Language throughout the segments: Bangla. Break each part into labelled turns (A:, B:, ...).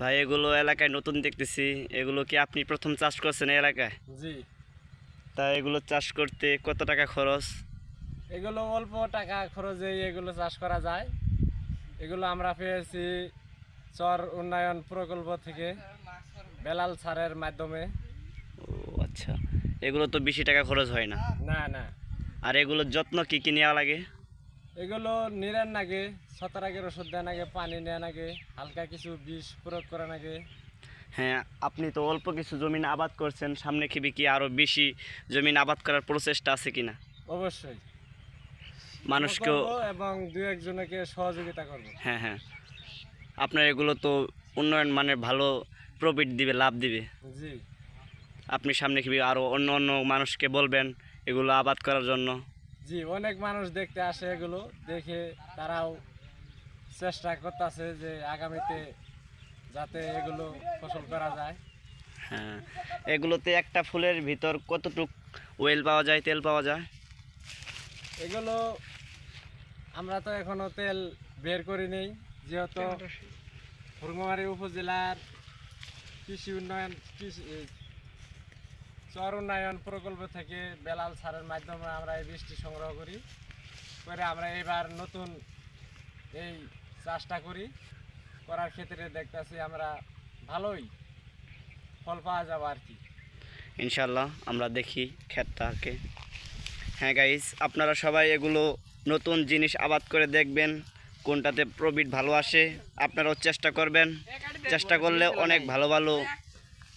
A: ভাই এগুলো এলাকায় নতুন দেখতেছি। এগুলো কি আপনি প্রথম চাষ করছেন এলাকায়?
B: জি।
A: তা এগুলো চাষ করতে কত টাকা খরচ?
B: এগুলো অল্প টাকা খরচে এগুলো চাষ করা যায়। এগুলো আমরা পেয়েছি চর উন্নয়ন প্রকল্প থেকে বেলাল সারের মাধ্যমে।
A: ও আচ্ছা। এগুলো তো বেশি টাকা খরচ হয় না?
B: না না।
A: আর এগুলোর যত্ন কি কি নেওয়া লাগে?
B: এগুলো নিরান নাগে ছতরাগের ওষুধ দেওয়া নাগে পানি নেওয়া নাগে হালকা কিছু বিষ প্রয়োগ করা নাগে
A: হ্যাঁ আপনি তো অল্প কিছু জমিন আবাদ করছেন সামনে খেবি কি আরও বেশি জমিন আবাদ করার প্রচেষ্টা আছে কিনা?
B: অবশ্যই।
A: মানুষকেও
B: করব এবং দু একজনকে সহযোগিতা করব।
A: হ্যাঁ হ্যাঁ। আপনার এগুলো তো উন্নয়ন মানের ভালো প্রফিট দিবে লাভ দিবে।
B: জি।
A: আপনি সামনে খেবি আরও অন্য অন্য মানুষকে বলবেন এগুলো আবাদ করার জন্য।
B: জি অনেক মানুষ দেখতে আসে এগুলো দেখে তারাও চেষ্টা করতেছে যে আগামীতে যাতে এগুলো ফসল করা যায়।
A: হ্যাঁ এগুলোতে একটা ফুলের ভিতর কতটুক ওয়েল পাওয়া যায় তেল পাওয়া যায়?
B: এগুলো আমরা তো এখনও তেল বের করি নেই যেহেতু ফুরমারি উপজেলার কৃষি উন্নয়ন কৃষি চর উন্নয়ন প্রকল্প থেকে বেলাল সারের মাধ্যমে আমরা এই বৃষ্টি সংগ্রহ করি। করে আমরা এবার নতুন এই চাষটা করি। করার ক্ষেত্রে দেখতেছি আমরা ভালোই ফল পাওয়া যাবে আর কি।
A: ইনশাল্লাহ আমরা দেখি ক্ষেতটাকে হ্যাঁ গাইস আপনারা সবাই এগুলো নতুন জিনিস আবাদ করে দেখবেন, কোনটাতে প্রফিট ভালো আসে, আপনারাও চেষ্টা করবেন। চেষ্টা করলে অনেক ভালো ভালো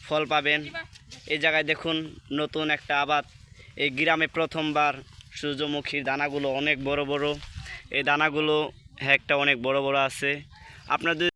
A: ফল পাবেন। এই জায়গায় দেখুন নতুন একটা আবাদ। এই গ্রামে প্রথমবার সূর্যমুখীর দানাগুলো অনেক বড় বড়। এই দানাগুলো হ্যাঁ একটা অনেক বড় বড় আছে। আপনাদের